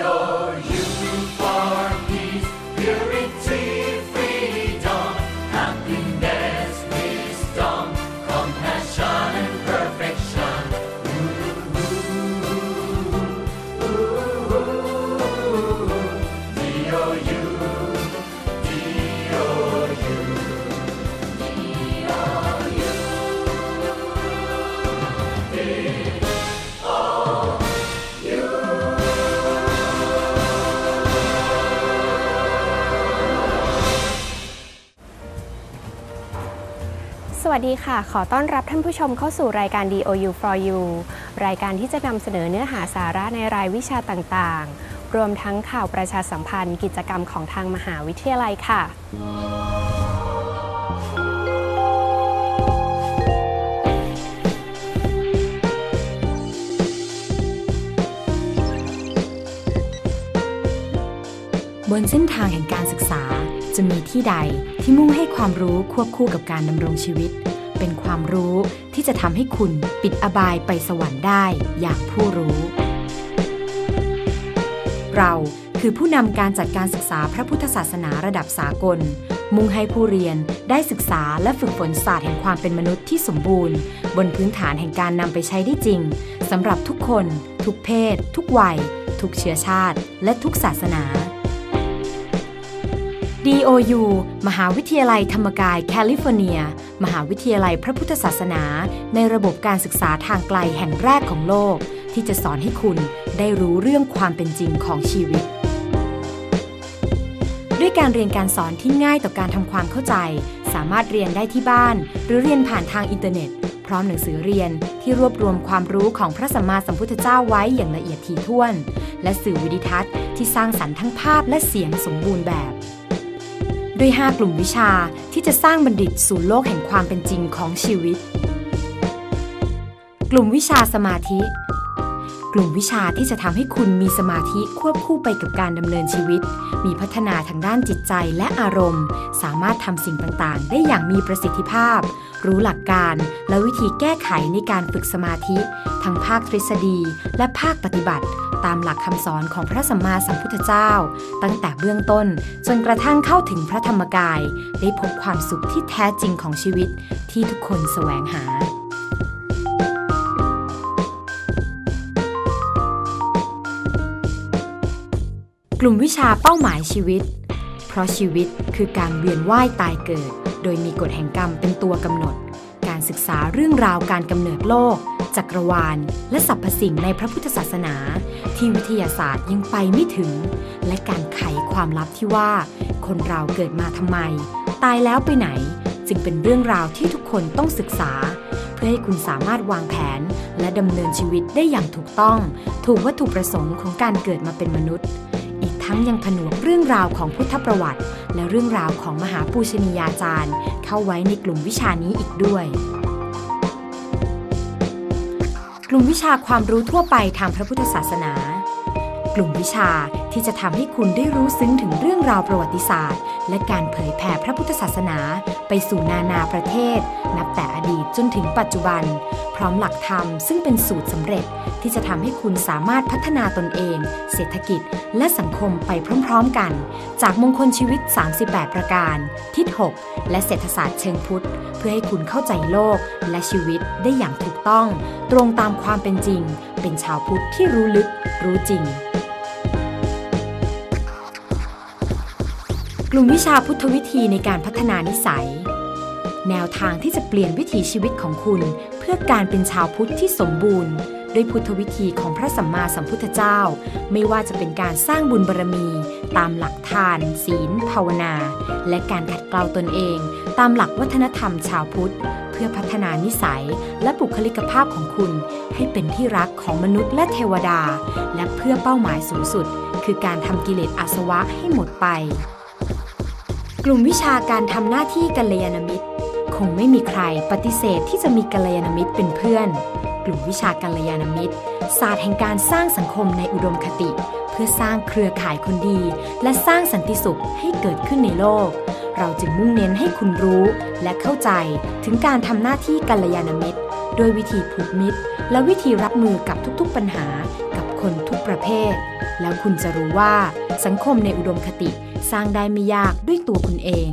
ส วัสดีค่ะ ขอต้อนรับท่านผู้ชมเข้าสู่รายการ DOU for You รายการที่จะนำเสนอเนื้อหาสาระในรายวิชาต่างๆ รวมทั้งข่าวประชาสัมพันธ์กิจกรรมของทางมหาวิทยาลัยค่ะบนเส้นทางแห่งการศึกษา จะมีที่ใดที่มุ่งให้ความรู้ควบคู่กับการดำรงชีวิต เป็นความรู้ที่จะทำให้คุณปิดอบายไปสวรรค์ได้อย่างผู้รู้ เราคือผู้นำการจัดการศึกษาพระพุทธศาสนาระดับสากล มุ่งให้ผู้เรียนได้ศึกษาและฝึกฝนศาสตร์แห่งความเป็นมนุษย์ที่สมบูรณ์ บนพื้นฐานแห่งการนำไปใช้ได้จริงสำหรับทุกคน ทุกเพศ ทุกวัย ทุกเชื้อชาติ และทุกศาสนา DOU มหาวิทยาลัยธรรมกายแคลิฟอร์เนีย มหาวิทยาลัยพระพุทธศาสนา ในระบบการศึกษาทางไกลแห่งแรกของโลก ที่จะสอนให้คุณได้รู้เรื่องความเป็นจริงของชีวิต ด้วยการเรียนการสอนที่ง่ายต่อการทำความเข้าใจ สามารถเรียนได้ที่บ้าน หรือเรียนผ่านทางอินเทอร์เน็ต พร้อมหนังสือเรียนที่รวบรวมความรู้ของพระสัมมาสัมพุทธเจ้าไว้อย่างละเอียดถี่ถ้วน และสื่อวิดิทัศน์ที่สร้างสรรค์ทั้งภาพและเสียงสมบูรณ์แบบ ด้วย 5 กลุ่มวิชาที่จะสร้างบัณฑิตสู่โลกแห่งความเป็นจริงของชีวิต กลุ่มวิชาสมาธิ กลุ่มวิชาที่จะทำให้คุณมีสมาธิควบคู่ไปกับการดำเนินชีวิต มีพัฒนาทางด้านจิตใจและอารมณ์ สามารถทำสิ่งต่างๆ ได้อย่างมีประสิทธิภาพ รู้หลักการและวิธีแก้ไขในการฝึกสมาธิ ทั้งภาคทฤษฎีและภาคปฏิบัติ ตามหลักคำสอนของพระสัมมาสัมพุทธเจ้า ตั้งแต่เบื้องต้นจนกระทั่งเข้าถึงพระธรรมกาย ได้พบความสุขที่แท้จริงของชีวิตที่ทุกคนแสวงหากลุ่มวิชาเป้าหมายชีวิต เพราะชีวิตคือการเวียนว่ายตายเกิด โดยมีกฎแห่งกรรมเป็นตัวกำหนด การศึกษาเรื่องราวการกำเนิดโลก จักรวาล และสรรพสิ่งในพระพุทธศาสนา ที่วิทยาศาสตร์ยังไปไม่ถึง และการไขความลับที่ว่า คนเราเกิดมาทำไม ตายแล้วไปไหน จึงเป็นเรื่องราวที่ทุกคนต้องศึกษา เพื่อให้คุณสามารถวางแผน และดำเนินชีวิตได้อย่างถูกต้อง ถูกวัตถุประสงค์ของการเกิดมาเป็นมนุษย์ อีกทั้งยังผนวกเรื่องราวของพุทธประวัติ และเรื่องราวของมหาปูชนียาจารย์ เข้าไว้ในกลุ่มวิชานี้อีกด้วย กลุ่มวิชาความรู้ทั่วไปทางพระพุทธศาสนา กลุ่มวิชาที่จะทำให้คุณได้รู้ซึ้งถึงเรื่องราวประวัติศาสตร์ และการเผยแผ่พระพุทธศาสนา ไปสู่นานาประเทศ นับแต่อดีตจนถึงปัจจุบัน พร้อมหลักธรรมซึ่งเป็นสูตรสำเร็จที่จะทำให้คุณสามารถพัฒนาตนเอง เศรษฐกิจ และสังคมไปพร้อมๆกัน จากมงคลชีวิต 38 ประการ ทิศ 6 และเศรษฐศาสตร์เชิงพุทธ เพื่อให้คุณเข้าใจโลกและชีวิตได้อย่างถูก ต้อง ตรงตามความเป็นจริง เป็นชาวพุทธที่รู้ลึก รู้จริง กลุ่มวิชาพุทธวิธีในการพัฒนานิสัย แนวทางที่จะเปลี่ยนวิถีชีวิตของคุณ เพื่อการเป็นชาวพุทธที่สมบูรณ์ด้วยพุทธวิธีของพระสัมมาสัมพุทธเจ้า ไม่ว่าจะเป็นการสร้างบุญบารมี ตามหลักทาน ศีล ภาวนา และการขัดเกลาตนเอง ตามหลักวัฒนธรรมชาวพุทธ พื่อพัฒนานิสัย และบุคลิกภาพของคุณ ให้เป็นที่รักของมนุษย์และเทวดา และเพื่อเป้าหมายสูงสุด คือการทำกิเลสอาสวะให้หมดไป กลุ่มวิชาการทำหน้าที่กัลยาณมิตร คงไม่มีใครปฏิเสธที่จะมีกัลยาณมิตรเป็นเพื่อน กลุ่มวิชากัลยาณมิตร ศาสตร์แห่งการสร้างสังคมในอุดมคติ เพื่อสร้างเครือข่ายคนดี และสร้างสันติสุขให้เกิดขึ้นในโลก เราจึงมุ่งเน้นให้คุณรู้และเข้าใจถึงการทำหน้าที่กัลยาณมิตร โดยวิธีผูกมิตร และวิธีรับมือกับทุกๆปัญหากับคคนทุกประเภท แล้วคุณจะรู้ว่า สังคมในอุดมคติสร้างได้ไม่ยากด้วยตัวคุณเอง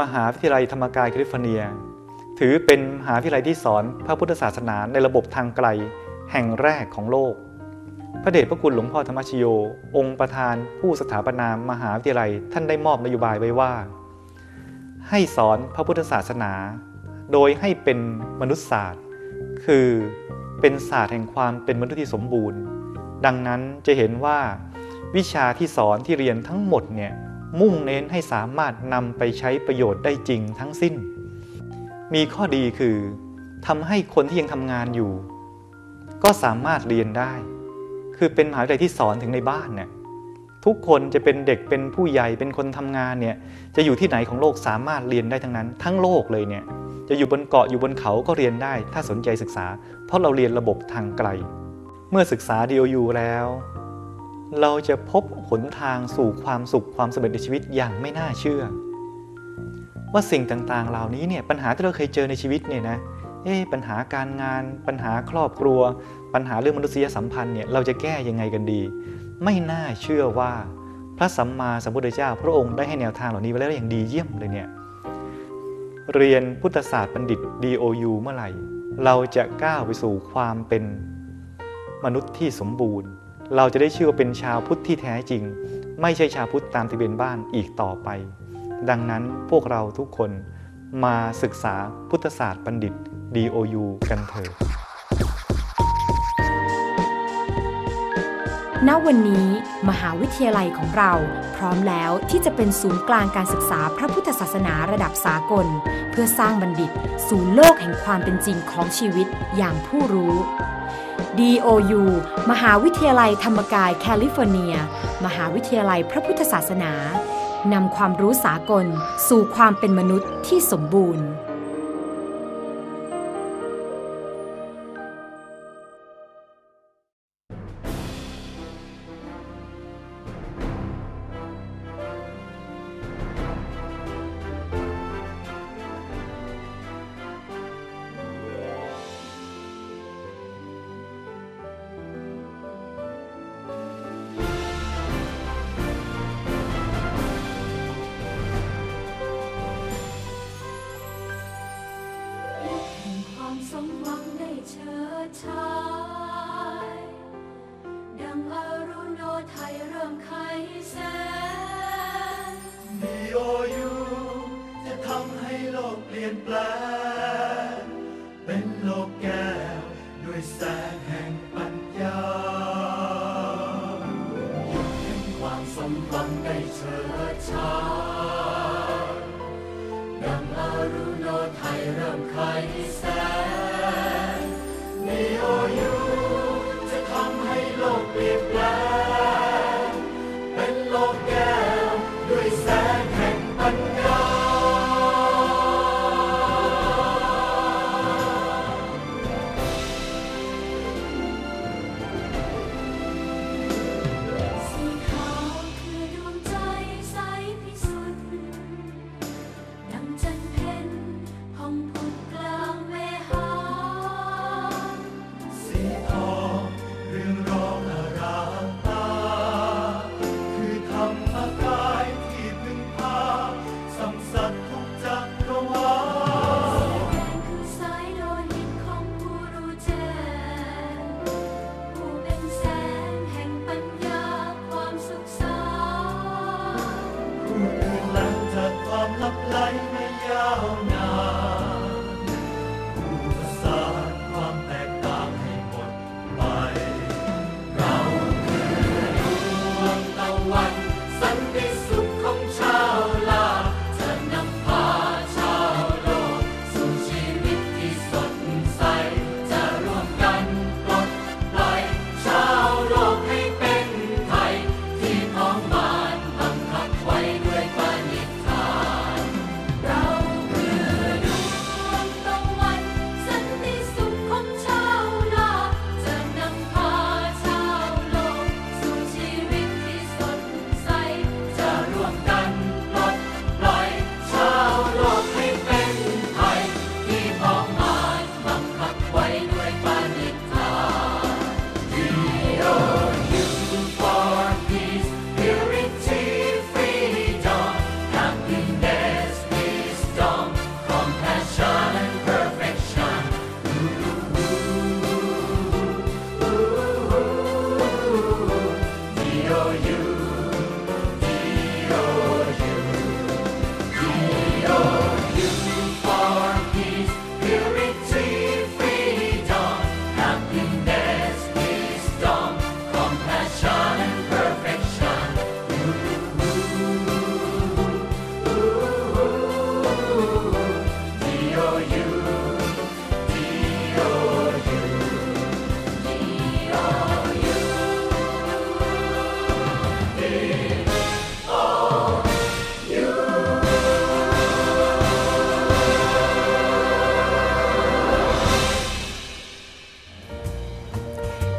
มหาวิทยาลัยธรรมกายแคลิฟอร์เนีย ถือเป็นมหาวิทยาลัยที่สอนพระพุทธศาสนาในระบบทางไกล แห่งแรกของโลก พระเดชพระคุณหลวงพ่อธรรมชโย องค์ประธานผู้สถาปนามหาวิทยาลัยท่านได้มอบนโยบายไว้ว่า ให้สอนพระพุทธศาสนา โดยให้เป็นมนุษยศาสตร์ คือเป็นศาสตร์แห่งความเป็นมนุษย์ที่สมบูรณ์ ดังนั้นจะเห็นว่า วิชาที่สอนที่เรียนทั้งหมดเนี่ยมุ่งเน้นให้สามารถนำไปใช้ประโยชน์ได้จริงทั้งสิ้น มีข้อดีคือทำให้คนที่ยังทำงานอยู่ ก็สามารถเรียนได้ คือเป็นมหาวิทยาลัยที่สอนถึงในบ้านเนี่ยทุกคนจะเป็นเด็กเป็นผู้ใหญ่เป็นคนทำงานเนี่ยจะอยู่ที่ไหนของโลกสามารถเรียนได้ทั้งนั้น ทั้งโลกเลยเนี่ยจะอยู่บนเกาะอยู่บนเขาก็เรียนได้ ถ้าสนใจศึกษา เพราะเราเรียนระบบทางไกล เมื่อศึกษา DOU แล้ว เราจะพบหนทางสู่ความสุขความสำเร็จในชีวิตอย่างไม่น่าเชื่อ ว่าสิ่งต่างๆ เหล่านี้เนี่ยปัญหาที่เราเคยเจอในชีวิตเนี่ยนะ เอ๊ปัญหาการงาน ปัญหาครอบครัว ปัญหาเรื่องมนุษยสัมพันธ์เนี่ยเราจะแก้ยังไงกันดี ไม่น่าเชื่อว่าพระสัมมาสัมพุทธเจ้า พระองค์ได้ให้แนวทางเหล่านี้ไว้แล้วอย่างดีเยี่ยมเลยเนี่ยเรียนพุทธศาสตร์บัณฑิต DOU เมื่อไหร่ เราจะก้าวไปสู่ความเป็นมนุษย์ที่สมบูรณ์ เราจะได้ชื่อว่าเป็นชาวพุทธที่แท้จริง ไม่ใช่ชาวพุทธตามทะเบียนบ้านอีกต่อไป ดังนั้นพวกเราทุกคน มาศึกษาพุทธศาสตร์บัณฑิต DOU กันเถิดณวันนี้มหาวิทยาลัยของเราพร้อมแล้วที่จะเป็นศูนย์กลางการศึกษาพระพุทธศาสนาระดับสากล เพื่อสร้างบัณฑิต สู่โลกแห่งความเป็นจริงของชีวิตอย่างผู้รู้ DOU มหาวิทยาลัยธรรมกายแคลิฟอร์เนีย มหาวิทยาลัยพระพุทธศาสนานำความรู้สากล สู่ความเป็นมนุษย์ ที่สมบูรณ์ ชิดชายดังอรุณโนไทยเริ่มไขแสง DOU จะทำให้โลกเปลี่ยนแปลง เป็นโลกแก้วด้วยแสงแห่ง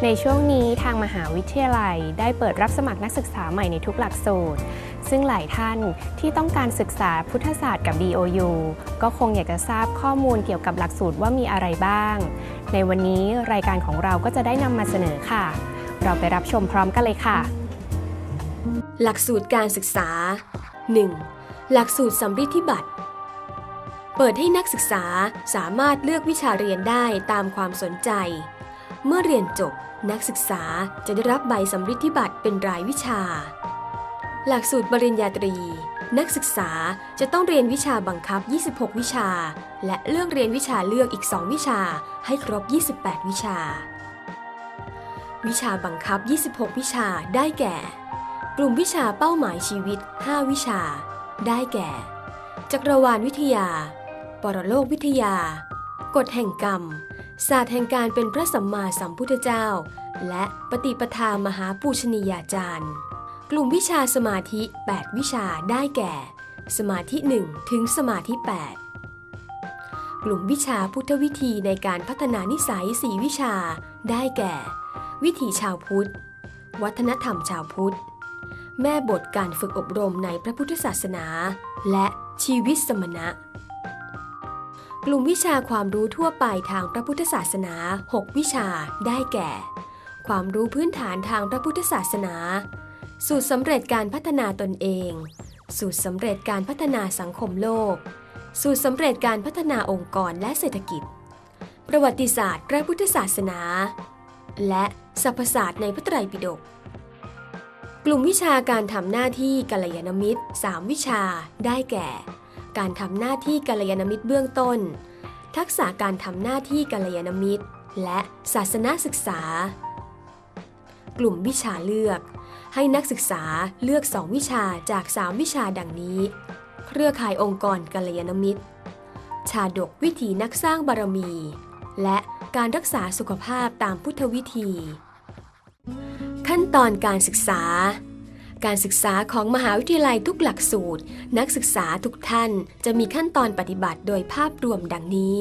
ในช่วงนี้ทางมหาวิทยาลัยได้เปิดรับสมัครนักศึกษาใหม่ในทุกหลักสูตร ซึ่งหลายท่านที่ต้องการศึกษาพุทธศาสตร์กับ DOU ก็คงอยากจะทราบข้อมูลเกี่ยวกับหลักสูตรว่ามีอะไรบ้าง ในวันนี้รายการของเราก็จะได้นำมาเสนอค่ะ เราไปรับชมพร้อมกันเลยค่ะ หลักสูตรการศึกษา 1. หลักสูตรสำริดธิบัตรเปิดให้นักศึกษาสามารถเลือกวิชาเรียนได้ตามความสนใจ เมื่อเรียนจบ นักศึกษาจะได้รับใบสำริดธิบัตรเป็นรายวิชา หลักสูตรปริญญาตรี นักศึกษาจะต้องเรียนวิชาบังคับ 26 วิชา และเลือกเรียนวิชาเลือกอีก 2 วิชา ให้ครบ 28 วิชา วิชาบังคับ 26 วิชาได้แก่ กลุ่มวิชาเป้าหมายชีวิต 5 วิชา ได้แก่ จักรวาลวิทยา ปรโลกวิทยา กฎแห่งกรรม ศาสตร์แห่งการเป็นพระสัมมาสัมพุทธเจ้า และปฏิปทามหาปูชนียาจารย์ กลุ่มวิชาสมาธิ 8 วิชาได้แก่ สมาธิ 1 ถึงสมาธิ 8 กลุ่มวิชาพุทธวิธีในการพัฒนานิสัย 4 วิชา ได้แก่ วิถีชาวพุทธ วัฒนธรรมชาวพุทธ แม่บทการฝึกอบรมในพระพุทธศาสนา และชีวิตสมณะ กลุ่มวิชาความรู้ทั่วไปทางพระพุทธศาสนา 6 วิชา ได้แก่ ความรู้พื้นฐานทางพระพุทธศาสนา สูตรสำเร็จการพัฒนาตนเอง สูตรสำเร็จการพัฒนาสังคมโลก สูตรสำเร็จการพัฒนาองค์กรและเศรษฐกิจ ประวัติศาสตร์พระพุทธศาสนา และสรรพศาสตร์ในพระไตรปิฎกกลุ่มวิชาการทำหน้าที่กัลยาณมิตร 3 วิชา ได้แก่ การทำหน้าที่กัลยาณมิตรเบื้องต้น ทักษะการทำหน้าที่กัลยาณมิตร และศาสนาศึกษา กลุ่มวิชาเลือก ให้นักศึกษาเลือก 2 วิชาจาก 3 วิชาดังนี้ เครือข่ายองค์กรกัลยาณมิตร ชาดกวิถีนักสร้างบารมี และการรักษาสุขภาพตามพุทธวิธี ขั้นตอนการศึกษา การศึกษาของมหาวิทยาลัยทุกหลักสูตร นักศึกษาทุกท่านจะมีขั้นตอนปฏิบัติโดยภาพรวมดังนี้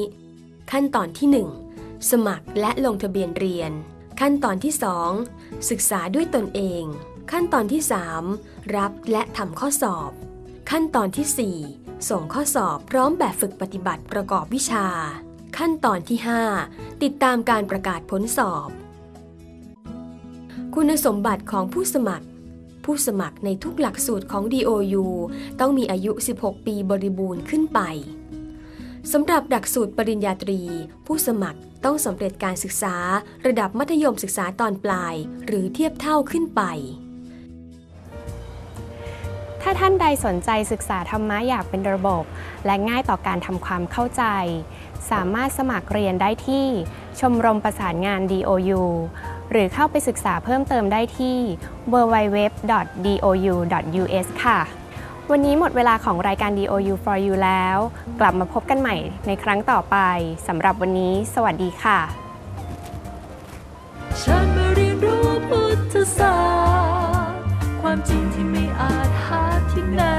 ขั้นตอนที่ 1 สมัครและลงทะเบียนเรียน ขั้นตอนที่ 2 ศึกษาด้วยตนเอง ขั้นตอนที่ 3 รับและทำข้อสอบ ขั้นตอนที่ 4 ส่งข้อสอบพร้อมแบบฝึกปฏิบัติประกอบวิชา ขั้นตอนที่ 5 ติดตามการประกาศผลสอบ คุณสมบัติของผู้สมัคร ผู้สมัครในทุกหลักสูตรของ DOU ต้องมีอายุ 16 ปีบริบูรณ์ขึ้นไปสำหรับหลักสูตรปริญญาตรี ผู้สมัครต้องสำเร็จการศึกษาระดับมัธยมศึกษาตอนปลาย หรือเทียบเท่าขึ้นไป ถ้าท่านใดสนใจศึกษาธรรมะอยางเป็นระบบ และง่ายต่อการทำความเข้าใจ สามารถสมัครเรียนได้ที่ชมรมประสานงาน DOU หรือเข้าไปศึกษาเพิ่มเติมได้ที่ www.dou.us ค่ะ วันนี้หมดเวลาของรายการ DOU for you แล้ว กลับมาพบกันใหม่ในครั้งต่อไปสำหรับวันนี้ สวัสดีค่ะฉันมาเรียนรู้พุทธศาสตร์ความจริงที่ไม่อาจหาที่ไหน